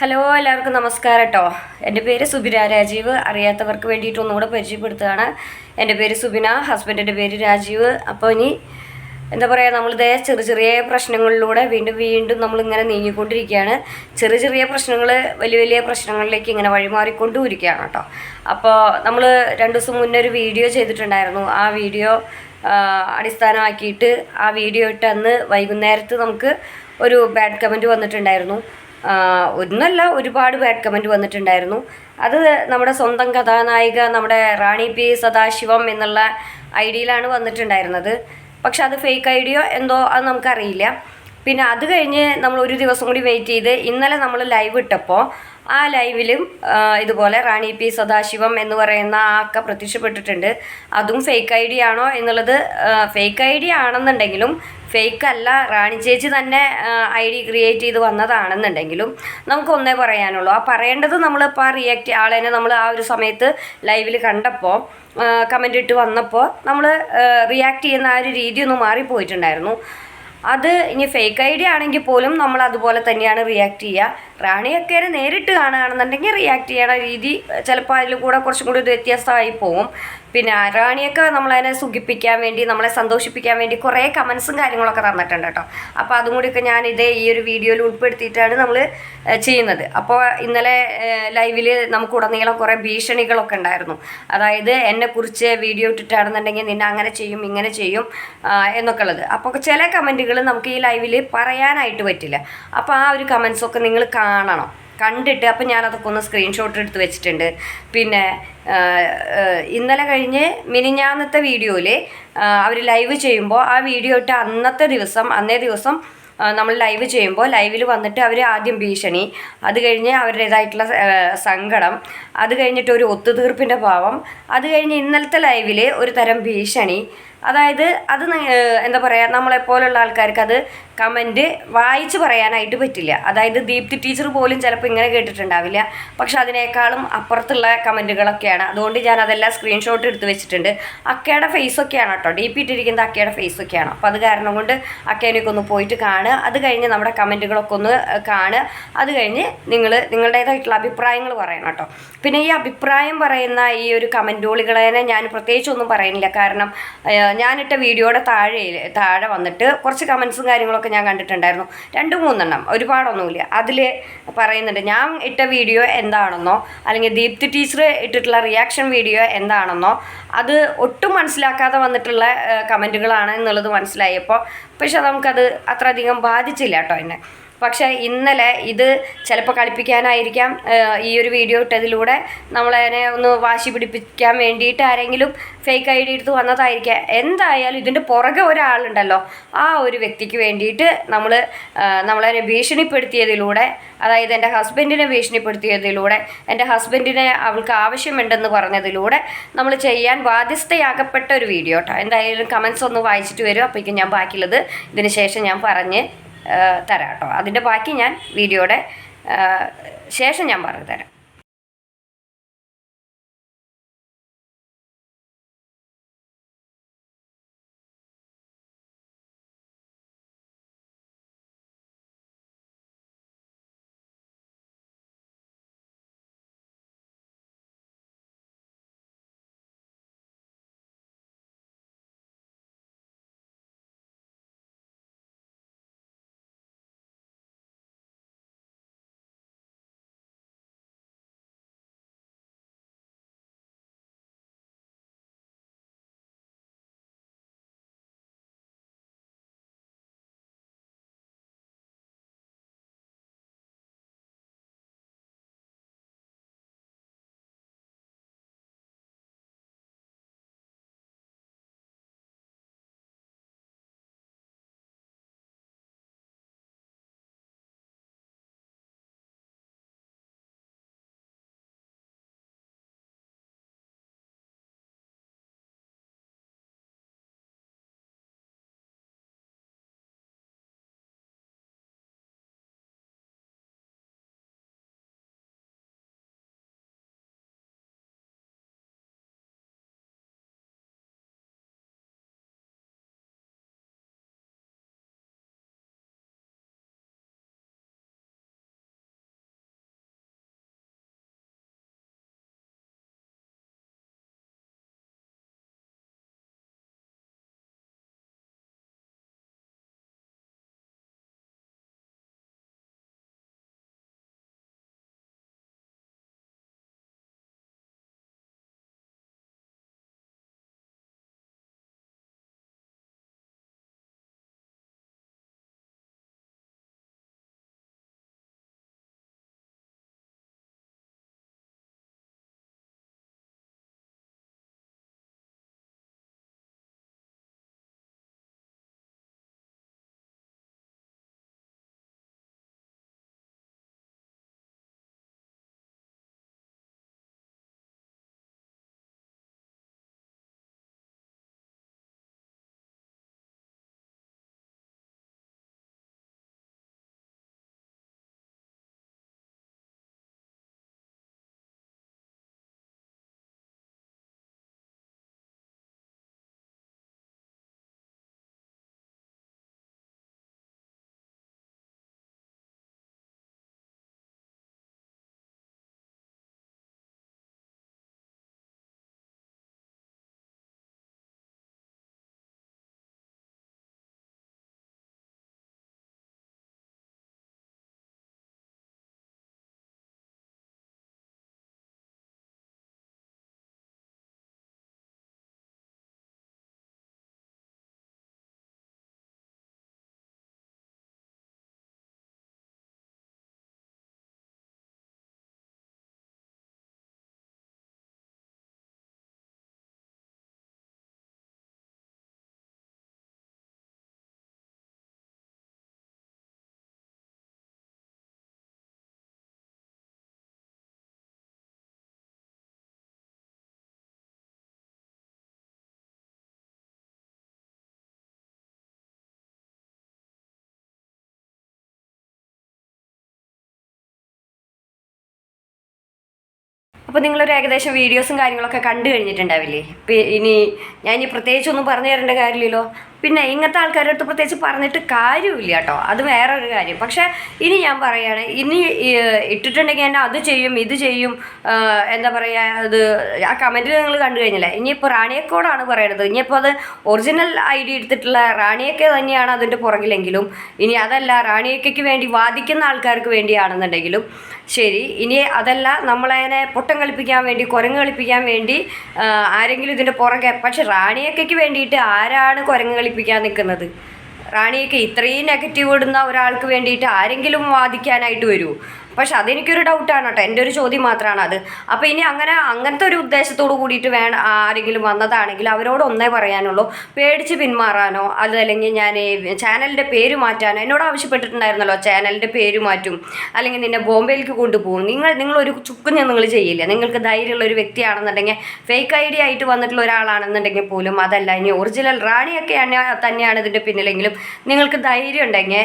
Hello എല്ലാവർക്കും നമസ്കാരം കേട്ടോ എന്റെ പേര് സുബിന രാജീവ്. അറിയാത്തവർക്ക് വേണ്ടിയിട്ട് ഒന്നുകൂടെ പരിചയപ്പെടുത്തുകയാണ്. എന്റെ പേര് സുബിന ഹസ്ബൻഡിന്റെ പേര് രാജീവ്. അപ്പോൾ ഇനി എന്താ പറയുക നമ്മളിതേ ചെറിയ ചെറിയ പ്രശ്നങ്ങളിലൂടെ വീണ്ടും വീണ്ടും നമ്മളിങ്ങനെ നീങ്ങിക്കൊണ്ടിരിക്കുകയാണ്. ചെറിയ ചെറിയ പ്രശ്നങ്ങൾ വലിയ വലിയ പ്രശ്നങ്ങളിലേക്ക് ഇങ്ങനെ വഴിമാറിക്കൊണ്ടും ഇരിക്കുകയാണ് കേട്ടോ അപ്പോൾ നമ്മൾ രണ്ട് ദിവസം മുന്നേ ഒരു വീഡിയോ ചെയ്തിട്ടുണ്ടായിരുന്നു. ആ വീഡിയോ അടിസ്ഥാനമാക്കിയിട്ട് ആ വീഡിയോ ഇട്ട് അന്ന് വൈകുന്നേരത്ത് നമുക്ക് ഒരു ബാഡ് കമന്റ് വന്നിട്ടുണ്ടായിരുന്നു. ഒന്നല്ല ഒരുപാട് ബാഡ് കമന്റ് വന്നിട്ടുണ്ടായിരുന്നു. അത് നമ്മുടെ സ്വന്തം കഥാനായിക നമ്മുടെ റാണി പി സദാശിവം എന്നുള്ള ഐ ഡിയിലാണ് വന്നിട്ടുണ്ടായിരുന്നത്. പക്ഷെ അത് ഫേക്ക് ഐ ഡിയോ എന്തോ അത് നമുക്കറിയില്ല. പിന്നെ അത് കഴിഞ്ഞ് നമ്മൾ ഒരു ദിവസം കൂടി വെയിറ്റ് ചെയ്ത് ഇന്നലെ നമ്മൾ ലൈവ് ഇട്ടപ്പോൾ ആ ലൈവിലും ഇതുപോലെ റാണി പി സദാശിവം എന്ന് പറയുന്ന ആ അക്ക പ്രത്യക്ഷപ്പെട്ടിട്ടുണ്ട്. അതും ഫേക്ക് ഐ ഡി ആണോ എന്നുള്ളത് ഫേക്ക് ഐ ഡി ആണെന്നുണ്ടെങ്കിലും ഫേക്ക് അല്ല റാണി ചേച്ചി തന്നെ ഐ ഡി ക്രിയേറ്റ് ചെയ്ത് വന്നതാണെന്നുണ്ടെങ്കിലും നമുക്ക് ഒന്നേ പറയാനുള്ളൂ. ആ പറയേണ്ടത് നമ്മളിപ്പോൾ ആ റിയാക്ട് ആളെന്നെ നമ്മൾ ആ ഒരു സമയത്ത് ലൈവിൽ കണ്ടപ്പോൾ കമന്റ് ഇട്ട് വന്നപ്പോൾ നമ്മൾ റിയാക്ട് ചെയ്യുന്ന ആ ഒരു രീതി ഒന്ന് മാറിപ്പോയിട്ടുണ്ടായിരുന്നു അത് ഇനി ഫേക്ക് ഐ ഡി ആണെങ്കിൽ പോലും നമ്മൾ അതുപോലെ തന്നെയാണ് റിയാക്ട് ചെയ്യുക. റാണിയൊക്കെ നേരിട്ട് കാണുകയാണെന്നുണ്ടെങ്കിൽ റിയാക്ട് ചെയ്യണ രീതി ചിലപ്പോൾ അതിൽ കൂടെ കുറച്ചും കൂടി ഒരു വ്യത്യാസമായി പോകും പിന്നെ റാണിയൊക്കെ നമ്മളതിനെ സുഖിപ്പിക്കാൻ വേണ്ടി നമ്മളെ സന്തോഷിപ്പിക്കാൻ വേണ്ടി കുറേ കമൻസും കാര്യങ്ങളൊക്കെ തന്നിട്ടുണ്ട് കേട്ടോ. അപ്പോൾ അതും കൂടിയൊക്കെ ഞാൻ ഇതേ ഈ ഒരു വീഡിയോയിൽ ഉൾപ്പെടുത്തിയിട്ടാണ് നമ്മൾ ചെയ്യുന്നത്. അപ്പോൾ ഇന്നലെ ലൈവിൽ നമുക്ക് ഉടനീളം കുറേ ഭീഷണികളൊക്കെ ഉണ്ടായിരുന്നു. അതായത് എന്നെക്കുറിച്ച് വീഡിയോ ഇട്ടിട്ടാണെന്നുണ്ടെങ്കിൽ നിന്നെ അങ്ങനെ ചെയ്യും ഇങ്ങനെ ചെയ്യും എന്നൊക്കെ ഉള്ളത് അപ്പോൾ ചില കമന്റുകൾ നമുക്ക് ഈ ലൈവിൽ പറയാനായിട്ട് പറ്റില്ല. അപ്പോൾ ആ ഒരു കമൻസൊക്കെ നിങ്ങൾ കാണണം. കണ്ടിട്ട് അപ്പം ഞാനതൊക്കെ ഒന്ന് സ്ക്രീൻഷോട്ട് എടുത്ത് വെച്ചിട്ടുണ്ട്. പിന്നെ ഇന്നലെ കഴിഞ്ഞ് മിനിഞ്ഞാന്നത്തെ വീഡിയോയിൽ അവർ ലൈവ് ചെയ്യുമ്പോൾ ആ വീഡിയോ ഇട്ട് അന്നത്തെ ദിവസം അന്നേ ദിവസം നമ്മൾ ലൈവ് ചെയ്യുമ്പോൾ ലൈവിൽ വന്നിട്ട് അവർ ആദ്യം ഭീഷണി. അത് കഴിഞ്ഞ് അവരുടേതായിട്ടുള്ള സങ്കടം. അത് കഴിഞ്ഞിട്ട് ഒരു ഒത്തുതീർപ്പിന്റെ ഭാവം. അത് കഴിഞ്ഞ് ഇന്നലത്തെ ലൈവിൽ ഒരു തരം ഭീഷണി. അതായത് അത് എന്താ പറയുക നമ്മളെപ്പോലുള്ള ആൾക്കാർക്ക് അത് കമന്റ് വായിച്ച് പറയാനായിട്ട് പറ്റില്ല. അതായത് ദീപ്തി ടീച്ചർ പോലും ചിലപ്പോൾ ഇങ്ങനെ കേട്ടിട്ടുണ്ടാവില്ല. പക്ഷെ അതിനേക്കാളും അപ്പുറത്തുള്ള കമന്റുകളൊക്കെയാണ് അതുകൊണ്ട് ഞാൻ അതെല്ലാം സ്ക്രീൻഷോട്ട് എടുത്ത് വെച്ചിട്ടുണ്ട്. അക്കയുടെ ഫേസൊക്കെയാണ് കേട്ടോ. ഡി പി ഇട്ടിരിക്കുന്നത് അക്കയുടെ ഫേസൊക്കെയാണ്. അപ്പോൾ അത് കാരണം കൊണ്ട് അക്കേനൊക്കെ ഒന്ന് പോയിട്ട് കാണുക. അത് കഴിഞ്ഞ് നമ്മുടെ കമന്റുകളൊക്കെ ഒന്ന് കാണുക. അത് കഴിഞ്ഞ് നിങ്ങൾ നിങ്ങളുടേതായിട്ടുള്ള അഭിപ്രായങ്ങൾ പറയണം കേട്ടോ. പിന്നെ ഈ അഭിപ്രായം പറയുന്ന ഈ ഒരു കമന്റോളികളെ ഞാൻ പ്രത്യേകിച്ചൊന്നും പറയുന്നില്ല. കാരണം ഞാനിട്ട വീഡിയോയുടെ താഴെ താഴെ വന്നിട്ട് കുറച്ച് കമൻസും കാര്യങ്ങളൊക്കെ ഞാൻ കണ്ടിട്ടുണ്ടായിരുന്നു. രണ്ട് മൂന്നെണ്ണം ഒരുപാടൊന്നുമില്ല. അതിൽ പറയുന്നുണ്ട് ഞാൻ ഇട്ട വീഡിയോ എന്താണെന്നോ അല്ലെങ്കിൽ ദീപ്തി ടീച്ചർ ഇട്ടിട്ടുള്ള റിയാക്ഷൻ വീഡിയോ എന്താണെന്നോ അത് ഒട്ടും മനസ്സിലാക്കാതെ വന്നിട്ടുള്ള കമന്റുകളാണ് എന്നുള്ളത് മനസ്സിലായപ്പോൾ പക്ഷെ നമുക്കത് അത്രയധികം ബാധിച്ചില്ല കേട്ടോ എന്നെ. പക്ഷേ ഇന്നലെ ഇത് ചിലപ്പോൾ കളിപ്പിക്കാനായിരിക്കാം ഈ ഒരു വീഡിയോ ഇട്ടതിലൂടെ നമ്മളതിനെ ഒന്ന് വാശി പിടിപ്പിക്കാൻ വേണ്ടിയിട്ട് ആരെങ്കിലും ഫേക്ക് ഐ ഡി എടുത്ത് വന്നതായിരിക്കാം. എന്തായാലും ഇതിന്റെ പുറകെ ഒരാളുണ്ടല്ലോ. ആ ഒരു വ്യക്തിക്ക് വേണ്ടിയിട്ട് നമ്മൾ നമ്മളതിനെ ഭീഷണിപ്പെടുത്തിയതിലൂടെ അതായത് എന്റെ ഹസ്ബൻഡിനെ ഭീഷണിപ്പെടുത്തിയതിലൂടെ എന്റെ ഹസ്ബൻഡിനെ അവൾക്ക് ആവശ്യമുണ്ടെന്ന് പറഞ്ഞതിലൂടെ നമ്മൾ ചെയ്യാൻ ബാധ്യസ്ഥയാകപ്പെട്ട ഒരു വീഡിയോ കേട്ടോ. എന്തായാലും കമൻസ് ഒന്ന് വായിച്ചിട്ട് വരും. അപ്പോഴേക്കും ഞാൻ ബാക്കിയുള്ളത് ഇതിന് ശേഷം ഞാൻ പറഞ്ഞ് തരാം കേട്ടോ. അതിന്റെ ബാക്കി ഞാൻ വീഡിയോയുടെ ശേഷം ഞാൻ പറഞ്ഞു തരാം അപ്പോൾ നിങ്ങളൊരു ഏകദേശം വീഡിയോസും കാര്യങ്ങളൊക്കെ കണ്ടു കഴിഞ്ഞിട്ടുണ്ടാവില്ലേ? ഇപ്പം ഇനി ഞാൻ ഇനി പ്രത്യേകിച്ചൊന്നും പറഞ്ഞു തരേണ്ട കാര്യമില്ലല്ലോ. പിന്നെ ഇങ്ങനത്തെ ആൾക്കാരുടെ അടുത്ത് പ്രത്യേകിച്ച് പറഞ്ഞിട്ട് കാര്യമില്ല കേട്ടോ. അത് വേറൊരു കാര്യം. പക്ഷേ ഇനി ഞാൻ പറയുകയാണ് ഇനി ഇട്ടിട്ടുണ്ടെങ്കിൽ എന്നെ അത് ചെയ്യും ഇത് ചെയ്യും എന്താ പറയുക അത് ആ കമന്റിൽ നിങ്ങൾ കണ്ടു കഴിഞ്ഞില്ലേ? ഇനിയിപ്പോൾ റാണിയക്കോടാണ് പറയണത്. ഇനിയിപ്പോൾ അത് ഒറിജിനൽ ഐ ഡി എടുത്തിട്ടുള്ള റാണിയക്ക തന്നെയാണ് അതിന്റെ പുറകിലെങ്കിലും. ഇനി അതല്ല റാണിയക്കയ്ക്ക് വേണ്ടി വാദിക്കുന്ന ആൾക്കാർക്ക് വേണ്ടിയാണെന്നുണ്ടെങ്കിലും. ശരി ഇനി അതല്ല നമ്മളതിനെ പൊട്ടം കളിപ്പിക്കാൻ വേണ്ടി കുരങ്ങ് കളിപ്പിക്കാൻ വേണ്ടി ആരെങ്കിലും ഇതിന്റെ പുറകെ പക്ഷെ റാണിയക്കയ്ക്ക് വേണ്ടിയിട്ട് ആരാണ് കുരങ്ങ് കളിപ്പിക്കാൻ നിൽക്കുന്നത്. റാണിയൊക്കെ ഇത്രയും നെഗറ്റീവ് ഇടുന്ന ഒരാൾക്ക് വേണ്ടിയിട്ട് ആരെങ്കിലും വാദിക്കാനായിട്ട് വരുമോ പക്ഷെ അതെനിക്കൊരു ഡൗട്ടാണ് കേട്ടോ. എന്റെ ഒരു ചോദ്യം മാത്രമാണ് അത്. അപ്പോൾ ഇനി അങ്ങനെ അങ്ങനത്തെ ഒരു ഉദ്ദേശത്തോട് കൂടിയിട്ട് വേണം ആരെങ്കിലും വന്നതാണെങ്കിൽ അവരോട് ഒന്നേ പറയാനുള്ളൂ. പേടിച്ച് പിന്മാറാനോ അതല്ലെങ്കിൽ ഞാൻ ചാനലിന്റെ പേര് മാറ്റാനോ എന്നോട് ആവശ്യപ്പെട്ടിട്ടുണ്ടായിരുന്നല്ലോ ചാനലിന്റെ പേര് മാറ്റും അല്ലെങ്കിൽ നിന്നെ ബോംബെയിലേക്ക് കൊണ്ടുപോകും. നിങ്ങൾ നിങ്ങൾ ഒരു ചുക്കും നിങ്ങൾ ചെയ്യില്ല? നിങ്ങൾക്ക് ധൈര്യമുള്ള ഒരു വ്യക്തിയാണെന്നുണ്ടെങ്കിൽ ഫേക്ക് ഐ ഡി ആയിട്ട് വന്നിട്ടുള്ള ഒരാളാണെന്നുണ്ടെങ്കിൽ പോലും അതല്ല. ഇനി ഒറിജിനൽ റാണിയൊക്കെ തന്നെയാണ് ഇതിന്റെ പിന്നിലെങ്കിലും നിങ്ങൾക്ക് ധൈര്യം ഉണ്ടെങ്കിൽ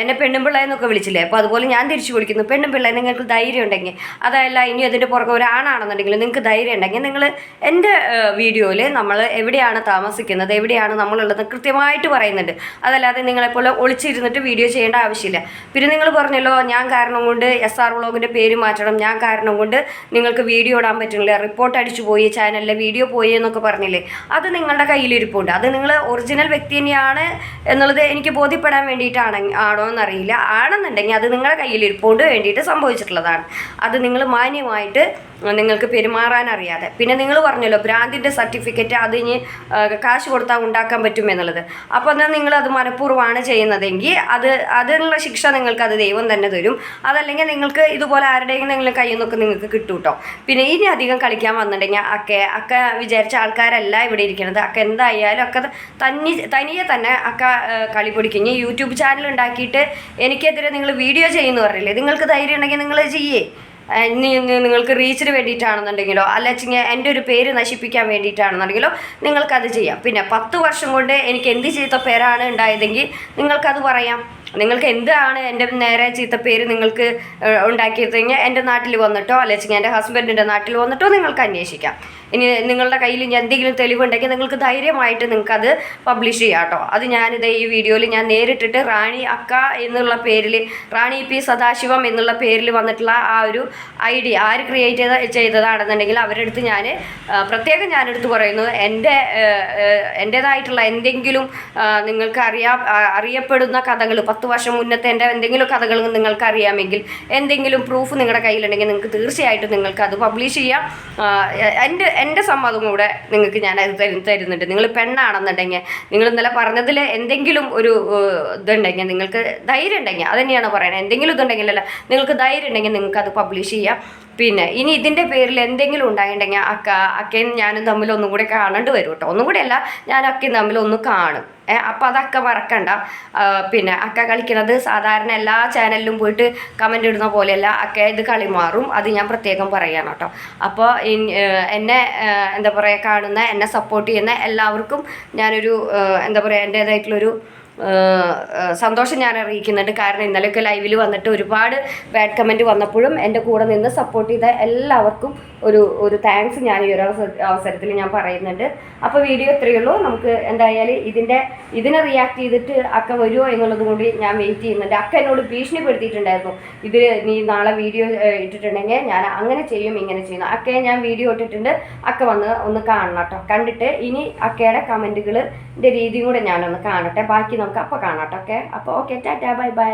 എന്നെ പെണ്ണുമ്പിള്ള എന്നൊക്കെ വിളിച്ചില്ലേ? അപ്പോൾ അതുപോലെ ഞാൻ തിരിച്ചു വിളിക്കുന്നു. പെണ്ണുമ്പിള്ള നിങ്ങൾക്ക് ധൈര്യം ഉണ്ടെങ്കിൽ. അതല്ല ഇനി അതിന്റെ പുറകെ ഒരാണാണെന്നുണ്ടെങ്കിൽ നിങ്ങൾക്ക് ധൈര്യം ഉണ്ടെങ്കിൽ നിങ്ങൾ എന്റെ വീഡിയോയിൽ നമ്മൾ എവിടെയാണ് താമസിക്കുന്നത് എവിടെയാണ് നമ്മളുള്ളത് കൃത്യമായിട്ട് പറയുന്നുണ്ട്. അതല്ലാതെ നിങ്ങളെപ്പോലെ ഒളിച്ചിരുന്നിട്ട് വീഡിയോ ചെയ്യേണ്ട ആവശ്യമില്ല. പിന്നെ നിങ്ങൾ പറഞ്ഞല്ലോ ഞാൻ കാരണം കൊണ്ട് എസ് ആർ വ്ളോഗിന്റെ പേര് മാറ്റണം ഞാൻ കാരണം കൊണ്ട് നിങ്ങൾക്ക് വീഡിയോ ഇടാൻ പറ്റുന്നില്ല റിപ്പോർട്ട് അടിച്ചു പോയി ചാനലിലെ വീഡിയോ പോയി എന്നൊക്കെ പറഞ്ഞില്ലേ. അത് നിങ്ങളുടെ കയ്യിലിരിപ്പുണ്ട്. അത് നിങ്ങൾ ഒറിജിനൽ വ്യക്തി തന്നെയാണ് എന്നുള്ളത് എനിക്ക് ബോധ്യപ്പെടാൻ വേണ്ടിയിട്ടാണ് ആണോ എന്നറിയില്ല. ആണെന്നുണ്ടെങ്കിൽ അത് നിങ്ങളുടെ കയ്യിലിരിപ്പോണ്ട് വേണ്ടിയിട്ട് സംഭവിച്ചിട്ടുള്ളതാണ്. അത് നിങ്ങൾ മാന്യമായിട്ട് നിങ്ങൾക്ക് പെരുമാറാൻ അറിയാതെ. പിന്നെ നിങ്ങൾ പറഞ്ഞല്ലോ ഭ്രാന്തിന്റെ സർട്ടിഫിക്കറ്റ് അത് ഇനി ആ, കാശ് കൊടുത്താൽ ഉണ്ടാക്കാൻ പറ്റും എന്നുള്ളത്. അപ്പോൾ എന്നാൽ നിങ്ങൾ അത് മനഃപൂർവമാണ് ചെയ്യുന്നതെങ്കിൽ അത് അതിനുള്ള ശിക്ഷ നിങ്ങൾക്ക് അത് ദൈവം തന്നെ തരും. അതല്ലെങ്കിൽ നിങ്ങൾക്ക് ഇതുപോലെ ആരുടെയെങ്കിലും കയ്യിൽ നിന്നൊക്കെ നിങ്ങൾക്ക് കിട്ടും കേട്ടോ പിന്നെ ഇനി അധികം കളിക്കാൻ വന്നിട്ടുണ്ടെങ്കിൽ അക്കെ അക്ക വിചാരിച്ച ആൾക്കാരല്ല ഇവിടെ ഇരിക്കുന്നത്. അക്ക എന്തായാലും അക്ക തന്നി തനിയെ തന്നെ അക്ക കളി പൊടിക്കും. യൂട്യൂബ് ചാനൽ ഉണ്ടാക്കിയിട്ട് എനിക്കെതിരെ നിങ്ങൾ വീഡിയോ ചെയ്യുന്നു പറയില്ലേ നിങ്ങൾക്ക് ധൈര്യം ഉണ്ടെങ്കിൽ നിങ്ങൾ ചെയ്യേ. നിങ്ങൾക്ക് റീച്ചിന് വേണ്ടിയിട്ടാണെന്നുണ്ടെങ്കിലോ അല്ലെങ്കിൽ എന്റെ ഒരു പേര് നശിപ്പിക്കാൻ വേണ്ടിയിട്ടാണെന്നുണ്ടെങ്കിലോ നിങ്ങൾക്കത് ചെയ്യാം. പിന്നെ പത്ത് വർഷം കൊണ്ട് എനിക്ക് എന്ത് ചീത്ത പേരാണ് ഉണ്ടായതെങ്കിൽ നിങ്ങൾക്കത് പറയാം. നിങ്ങൾക്ക് എന്താണ് എന്റെ നേരെ ചീത്ത പേര് നിങ്ങൾക്ക് ഉണ്ടാക്കിയതെങ്കിൽ എന്റെ നാട്ടിൽ വന്നിട്ടോ അല്ലെങ്കിൽ എന്റെ ഹസ്ബൻഡിന്റെ നാട്ടിൽ വന്നിട്ടോ നിങ്ങൾക്ക് അന്വേഷിക്കാം. ഇനി നിങ്ങളുടെ കയ്യിൽ ഇനി എന്തെങ്കിലും തെളിവുണ്ടെങ്കിൽ നിങ്ങൾക്ക് ധൈര്യമായിട്ട് നിങ്ങൾക്കത് പബ്ലിഷ് ചെയ്യാം കേട്ടോ. അത് ഞാനിത് ഈ വീഡിയോയിൽ ഞാൻ നേരിട്ടിട്ട് റാണി അക്ക എന്നുള്ള പേരിൽ റാണി പി സദാശിവം എന്നുള്ള പേരിൽ വന്നിട്ടുള്ള ആ ഒരു ഐ ഡി ആര് ക്രിയേറ്റ് ചെയ്ത ചെയ്തതാണെന്നുണ്ടെങ്കിൽ അടുത്ത് ഞാൻ പ്രത്യേകം ഞാനെടുത്ത് പറയുന്നത് എന്റെ എന്റേതായിട്ടുള്ള എന്തെങ്കിലും നിങ്ങൾക്ക് അറിയാ അറിയപ്പെടുന്ന കഥകൾ പത്ത് വർഷം മുന്നത്തെ എന്റെ എന്തെങ്കിലും കഥകൾ നിങ്ങൾക്ക് അറിയാമെങ്കിൽ എന്തെങ്കിലും പ്രൂഫ് നിങ്ങളുടെ കയ്യിലുണ്ടെങ്കിൽ നിങ്ങൾക്ക് തീർച്ചയായിട്ടും നിങ്ങൾക്ക് അത് പബ്ലിഷ് ചെയ്യാം എന്റെ എന്റെ സമ്മതം കൂടെ നിങ്ങൾക്ക് ഞാൻ അത് തരു തരുന്നുണ്ട്. നിങ്ങൾ പെണ്ണാണെന്നുണ്ടെങ്കിൽ നിങ്ങൾ ഇന്നലെ പറഞ്ഞതിൽ എന്തെങ്കിലും ഒരു ഇതുണ്ടെങ്കിൽ നിങ്ങൾക്ക് ധൈര്യം ഉണ്ടെങ്കിൽ അത് തന്നെയാണ് പറയുന്നത് എന്തെങ്കിലും ഇതുണ്ടെങ്കിലല്ല നിങ്ങൾക്ക് ധൈര്യം ഉണ്ടെങ്കിൽ നിങ്ങൾക്ക് അത് പബ്ലിഷ് ചെയ്യാം. പിന്നെ ഇനി ഇതിന്റെ പേരിൽ എന്തെങ്കിലും ഉണ്ടായിട്ടുണ്ടെങ്കിൽ അക്ക അക്കയും ഞാനും തമ്മിൽ ഒന്നും കൂടെ കാണേണ്ടി വരും കേട്ടോ. ഒന്നും കൂടെ അല്ല ഞാൻ അക്കയും തമ്മിൽ ഒന്ന് കാണും. ഏ അപ്പോൾ അതൊക്കെ മറക്കണ്ട. പിന്നെ അക്ക കളിക്കുന്നത് സാധാരണ എല്ലാ ചാനലിലും പോയിട്ട് കമന്റ് ഇടുന്ന പോലെയല്ല. അക്ക ഇത് കളി മാറും. അത് ഞാൻ പ്രത്യേകം പറയുകയാണ് കേട്ടോ. അപ്പോൾ എന്നെ എന്താ പറയുക കാണുന്ന എന്നെ സപ്പോർട്ട് ചെയ്യുന്ന എല്ലാവർക്കും ഞാനൊരു എന്താ പറയുക എന്റേതായിട്ടുള്ളൊരു സന്തോഷം ഞാൻ അറിയിക്കുന്നുണ്ട്. കാരണം ഇന്നലെയൊക്കെ ലൈവിൽ വന്നിട്ട് ഒരുപാട് ബാഡ് കമന്റ് വന്നപ്പോഴും എന്റെ കൂടെ നിന്ന് സപ്പോർട്ട് ചെയ്ത എല്ലാവർക്കും ഒരു ഒരു താങ്ക്സ് ഞാൻ ഈ ഒരു അവസരത്തിൽ ഞാൻ പറയുന്നുണ്ട്. അപ്പോൾ വീഡിയോ ഇത്രയേ ഉള്ളൂ. നമുക്ക് എന്തായാലും ഇതിന്റെ ഇതിനെ റിയാക്ട് ചെയ്തിട്ട് അക്ക വരുമോ എന്നുള്ളത് കൂടി ഞാൻ വെയിറ്റ് ചെയ്യുന്നുണ്ട്. അക്ക എന്നോട് ഭീഷണിപ്പെടുത്തിയിട്ടുണ്ടായിരുന്നു. ഇത് നീ നാളെ വീഡിയോ ഇട്ടിട്ടുണ്ടെങ്കിൽ ഞാൻ അങ്ങനെ ചെയ്യും ഇങ്ങനെ ചെയ്യുന്നു അക്കയെ ഞാൻ വീഡിയോ ഇട്ടിട്ടുണ്ട്. അക്ക വന്ന് ഒന്ന് കാണണം കേട്ടോ. കണ്ടിട്ട് ഇനി അക്കയുടെ കമന്റുകളിന്റെ രീതിയും കൂടെ ഞാനൊന്ന് കാണട്ടെ. ബാക്കി നമുക്ക് അപ്പോൾ കാണാം കേട്ടോ ഓക്കെ അപ്പോൾ ഓക്കെ ടാറ്റാ. Bye bye